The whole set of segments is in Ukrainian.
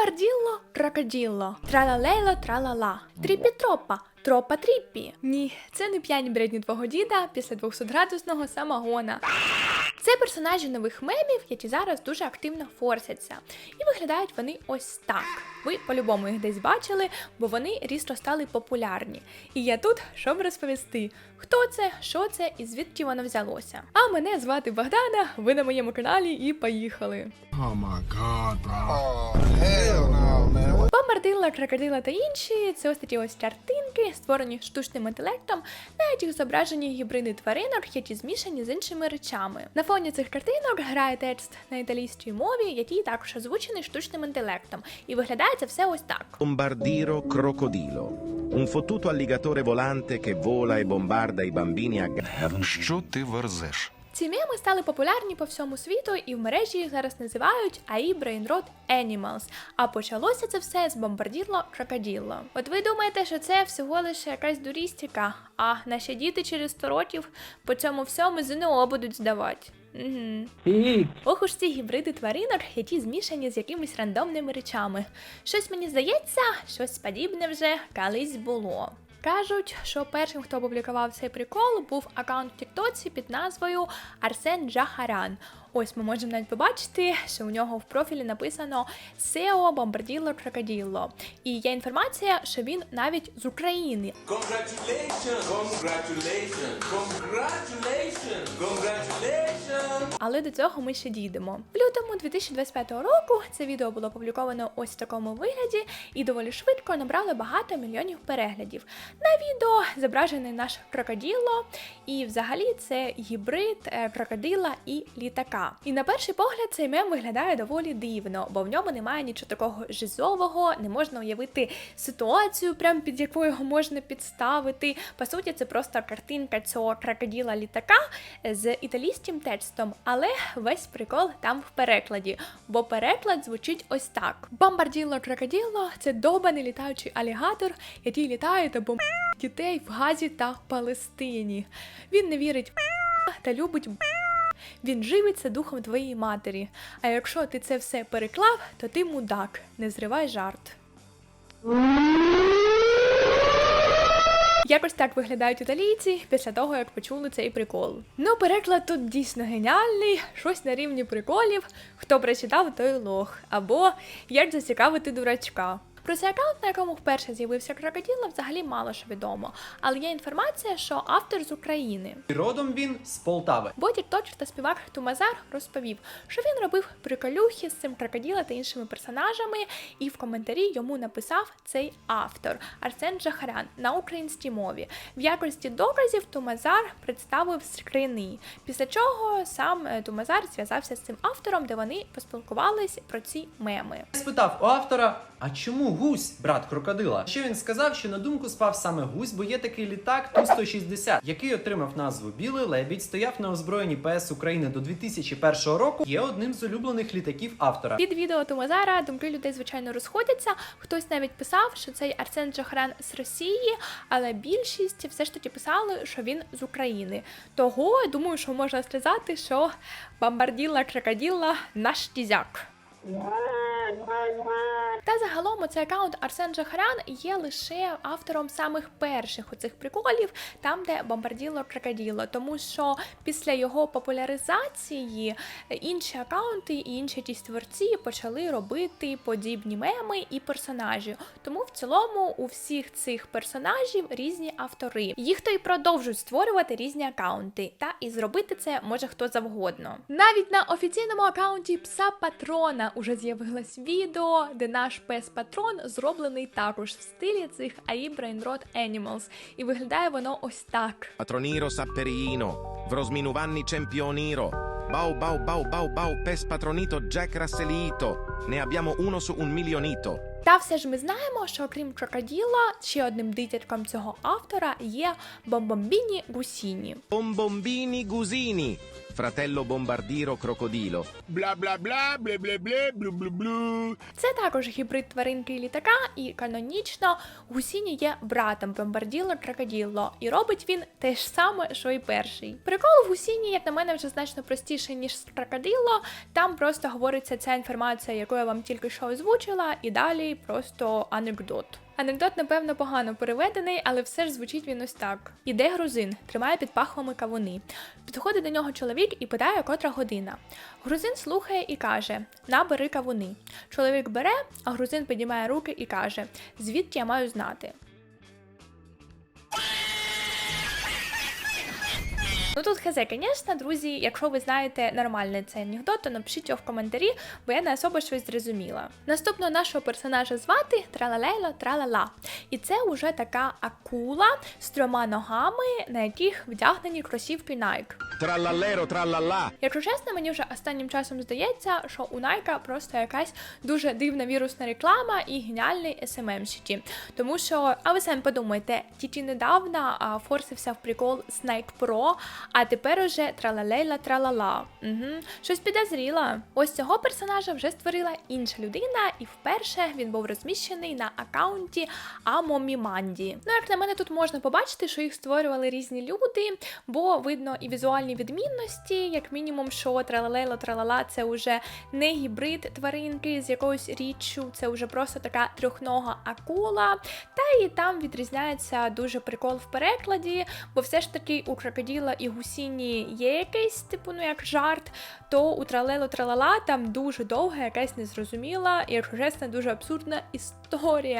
Бомбарділло, крокоділло, тралалейло, тралала, тріпі-тропа, тропа тріпі. Ні, це не п'яні бредні твого діда після 200-градусного самогона. Це персонажі нових мемів, які зараз дуже активно форсяться. І виглядають вони ось так. Ви по-любому їх десь бачили, бо вони різко стали популярні. І я тут, щоб розповісти, хто це, що це і звідки воно взялося. А мене звати Богдана, ви на моєму каналі і поїхали. Oh my god, bro. Oh, hell no, man. Бомбардила, крокодила та інші це ось такі ось картинки, створені штучним інтелектом, на яких зображені гібриди тваринок, які змішані з іншими речами. На фоні цих картинок грає текст на італійській мові, який також озвучений штучним інтелектом, і виглядає це все ось так. Bombardiro crocodilo. Un fottuto alligatore volante che vola e bombarda i bambini a Що ти верзеш? Ці меми стали популярні по всьому світу, і в мережі їх зараз називають AI Brain Rot Animals. А почалося це все з бомбардірло крокоділо. От ви думаєте, що це всього лише якась дурістика, а наші діти через 100 років по цьому всьому ЗНО будуть здавати. Угу. Ох уж ці гібриди тваринок, які змішані з якимись рандомними речами. Щось мені здається, щось подібне вже колись було. Кажуть, що першим, хто опублікував цей прикол, був аккаунт в Тіктоці під назвою Арсен Джахарян. Ось ми можемо навіть побачити, що у нього в профілі написано SEO Bombardillo Crocodillo. І є інформація, що він навіть з України. Congratulations! Congratulations! Congratulations! Congratulations! Але до цього ми ще дійдемо. В лютому 2025 року це відео було опубліковано ось в такому вигляді і доволі швидко набрало багато мільйонів переглядів. На відео зображений наш крокоділо, і взагалі це гібрид е, крокодила і літака. І на перший погляд цей мем виглядає доволі дивно, бо в ньому немає нічого такого жизового, не можна уявити ситуацію, прям під яку його можна підставити. По суті, це просто картинка цього крокоділа літака з італійським текстом, але весь прикол там в перекладі, бо переклад звучить ось так: Бомбарділо крокоділо це довбаний літаючий алігатор, який літає та бомбить дітей в Газі та Палестині. Він не вірить та любить він живиться духом твоєї матері. А якщо ти це все переклав, то ти мудак, не зривай жарт. Якось так виглядають італійці після того, як почули цей прикол. Ну, переклад тут дійсно геніальний, щось на рівні приколів, хто прочитав, той лох, або як зацікавити дурачка. Про цей аккаунт, на якому вперше з'явився крокодила, взагалі мало що відомо, але є інформація, що автор з України. І Родом він з Полтави. Бо тікточер та співак Тумазар розповів, що він робив приколюхи з цим крокоділа та іншими персонажами, і в коментарі йому написав цей автор Арсен Джахарян на українській мові. В якості доказів Тумазар представив скрини, після чого сам е, Тумазар зв'язався з цим автором, де вони поспілкувались про ці меми. Я спитав у автора, а чому гусь, брат крокодила? Що він сказав, що на думку спав саме гусь, бо є такий літак Ту-160, який отримав назву Білий лебідь, стояв на озброєнні ПС України до 2001 року. Є одним з улюблених літаків автора. Під відео Тумазара думки людей звичайно розходяться. Хтось навіть писав, що цей Арсен Джохаран з Росії, але більшість все ж таки писали, що він з України. Того я думаю, що можна сказати, що бомбарділа крокоділа наш кізяк. Та загалом цей аккаунт Арсен Джахарян є лише автором самих перших оцих приколів, там де бомбарділо крокоділо, тому що після його популяризації інші аккаунти і інші якісь творці почали робити подібні меми і персонажі. Тому в цілому у всіх цих персонажів різні автори. Їх то й продовжують створювати різні аккаунти, та і зробити це може хто завгодно. Навіть на офіційному аккаунті пса Патрона уже з'явилось відео, де наш пес Патрон зроблений також в стилі цих AI Brain Rot Animals. І виглядає воно ось так. Patroniro Sapperiino, Vrosminovanni Cempioniro, Bau Bau Bau Bau Bau Pes Patronito Jack Russellito, ne abbiamo uno su un milionito. Та все ж ми знаємо, що окрім крокоділа, ще одним дитятком цього автора є Бомбомбіні Гусіні. Bombombini Gusini, fratello bombardiro crocodilo. Bla bla bla, ble ble ble, blu blu blu. Це також гібрид тваринки і літака, і канонічно Гусіні є братом Бомбарділо Крокоділо, і робить він те ж саме, що і перший. Прикол в Гусіні, як на мене, вже значно простіший, ніж з Крокоділо. Там просто говориться ця інформація, яку я вам тільки що озвучила, і далі просто анекдот. Анекдот, напевно, погано переведений, але все ж звучить він ось так: іде грузин, тримає під пахвами кавуни. Підходить до нього чоловік і питає, котра година. Грузин слухає і каже: Набери кавуни. Чоловік бере, а грузин піднімає руки і каже: Звідки я маю знати? Ну тут хз, звісно, друзі, якщо ви знаєте нормальний цей анекдот, то напишіть його в коментарі, бо я не особо щось зрозуміла. Наступного нашого персонажа звати Тралалейло Тралала. І це уже така акула з трьома ногами, на яких вдягнені кросівки Nike. Trallallero trallallà. Якщо чесно, мені вже останнім часом здається, що у Найка просто якась дуже дивна вірусна реклама і геніальний SMM-щиті. Тому що, а ви самі подумайте, тільки недавно а, форсився в прикол з Nike Pro, а тепер уже тралалейла тралала. Угу. Щось підозріла. Ось цього персонажа вже створила інша людина, і вперше він був розміщений на аккаунті Амоміманді. Ну, як на мене, тут можна побачити, що їх створювали різні люди, бо видно і візуальні відмінності, як мінімум, що тралалейла тралала це вже не гібрид тваринки з якоюсь річчю, це вже просто така трьохнога акула. Та і там відрізняється дуже прикол в перекладі, бо все ж таки у крокоділа і гусіні є якийсь, типу, ну як жарт, то у тралело тралала там дуже довга, якась незрозуміла і, чесно, дуже абсурдна історія.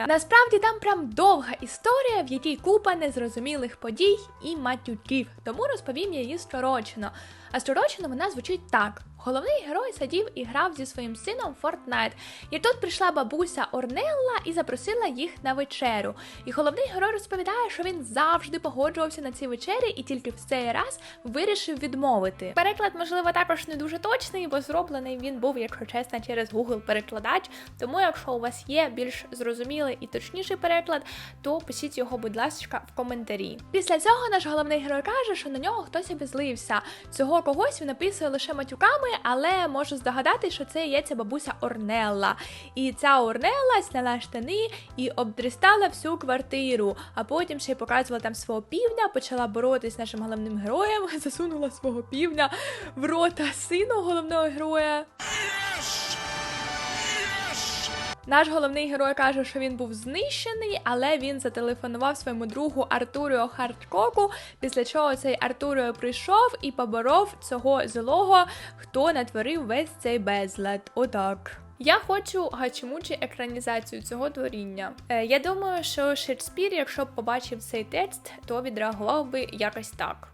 Насправді там прям довга історія, в якій купа незрозумілих подій і матюків. Тому розповім я її скорочено. А скорочено вона звучить так. Головний герой сидів і грав зі своїм сином Fortnite. І тут прийшла бабуся Орнелла і запросила їх на вечерю. І головний герой розповідає, що він завжди погоджувався на ці вечері і тільки в цей раз вирішив відмовити. Переклад, можливо, також не дуже точний, бо зроблений він був, якщо чесно, через Google перекладач. Тому, якщо у вас є більш зрозумілий і точніший переклад, то пишіть його, будь ласка, в коментарі. Після цього наш головний герой каже, що на нього хтось обізлився. Цього когось він описує лише матюками, але можу здогадати, що це є ця бабуся Орнелла. І ця Орнелла сняла штани і обдрістала всю квартиру, а потім ще й показувала там свого півня, почала боротись з нашим головним героєм, засунула свого півня в рота сину головного героя. Наш головний герой каже, що він був знищений, але він зателефонував своєму другу Артуріо Хардкоку, після чого цей Артуріо прийшов і поборов цього злого, хто натворив весь цей безлад. Отак. Я хочу гачимучі екранізацію цього творіння. Е, я думаю, що Шекспір, якщо б побачив цей текст, то відреагував би якось так.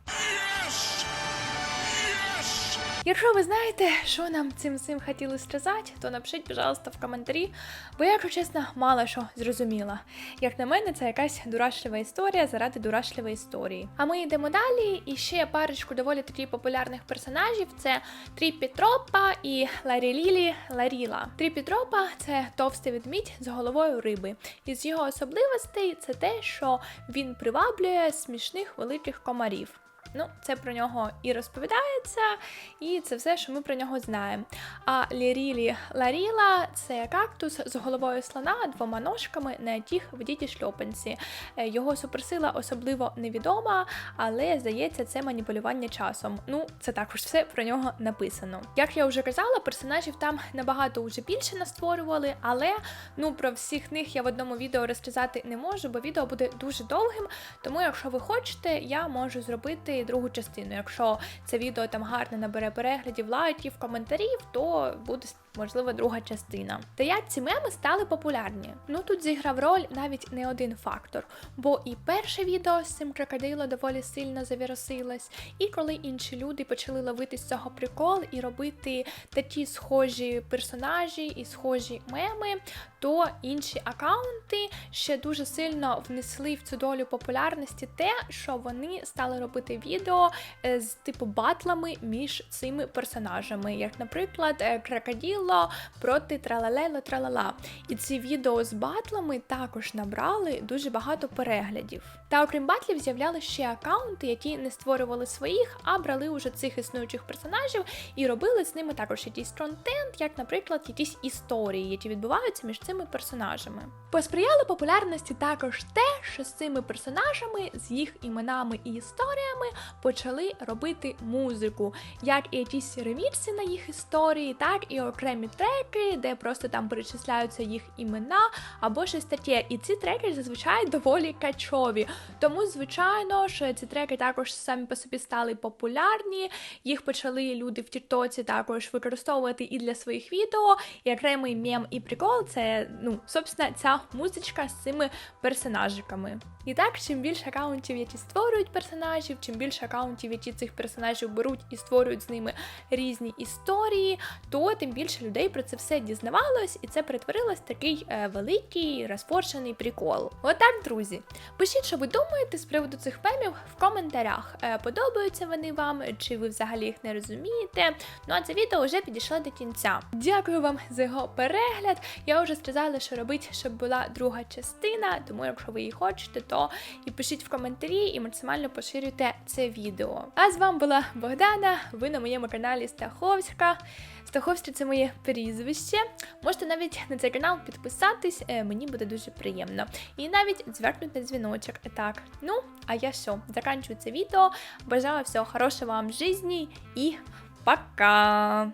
Якщо ви знаєте, що нам цим всім хотіли сказати, то напишіть, пожалуйста, в коментарі, бо я, якщо чесно, мало що зрозуміла. Як на мене, це якась дурашлива історія заради дурашливої історії. А ми йдемо далі. І ще парочку доволі таки популярних персонажів: це Тріпі Тропа і Ларі Лілі Ларіла. Тріпі Тропа це товстий ведмідь з головою риби. І з його особливостей це те, що він приваблює смішних великих комарів. Ну, це про нього і розповідається, і це все, що ми про нього знаємо. А Лірілі Ларіла це кактус з головою слона, двома ножками, на яких вдіті шльопанці. Е, Його суперсила особливо невідома, але здається, це маніпулювання часом. Ну, це також все про нього написано. Як я вже казала, персонажів там набагато вже більше настворювали, але ну про всіх них я в одному відео розказати не можу, бо відео буде дуже довгим. Тому, якщо ви хочете, я можу зробити другу частину. Якщо це відео там гарно набере переглядів, лайків, коментарів, то буде можливо друга частина. Та як ці меми стали популярні? Ну тут зіграв роль навіть не один фактор, бо і перше відео з цим крокодило доволі сильно завірусилось, і коли інші люди почали ловити з цього прикол і робити такі схожі персонажі і схожі меми, то інші акаунти ще дуже сильно внесли в цю долю популярності те, що вони стали робити відео е, з типу батлами між цими персонажами, як, наприклад, е, Крокоділо проти тралалело тралала. І ці відео з батлами також набрали дуже багато переглядів. Та окрім батлів, з'являлися ще акаунти, які не створювали своїх, а брали уже цих існуючих персонажів і робили з ними також якийсь контент, як, наприклад, якісь історії, які відбуваються між цими персонажами. Посприяло популярності також те, що з цими персонажами, з їх іменами і історіями почали робити музику, як і якісь ремікси на їх історії, так і окремі треки, де просто там перечисляються їх імена або щось таке. І ці треки зазвичай доволі качові. Тому, звичайно, що ці треки також самі по собі стали популярні. Їх почали люди в Тіктоці також використовувати і для своїх відео. І окремий мем і прикол це, ну, собственно, ця музичка з цими персонажиками. І так, чим більше акаунтів, які створюють персонажів, чим більше акаунтів, які цих персонажів беруть і створюють з ними різні історії, то тим більше людей про це все дізнавалось, і це перетворилось в такий е, великий розпорчений прикол. Отак, друзі. Пишіть, що ви думаєте з приводу цих мемів в коментарях. Е, подобаються вони вам, чи ви взагалі їх не розумієте. Ну а це відео вже підійшло до кінця. Дякую вам за його перегляд. Я вже сказала, що робити, щоб була друга частина, тому якщо ви її хочете, то і пишіть в коментарі і максимально поширюйте це відео. А з вами була Богдана. Ви на моєму каналі Стаховська. Стаховська це моє прізвище. Можете навіть на цей канал підписатись, е, мені буде дуже приємно. І навіть звернути на дзвіночок. Так, ну а я що, заканчую це відео. Бажаю всього хорошого вам в житті і пока!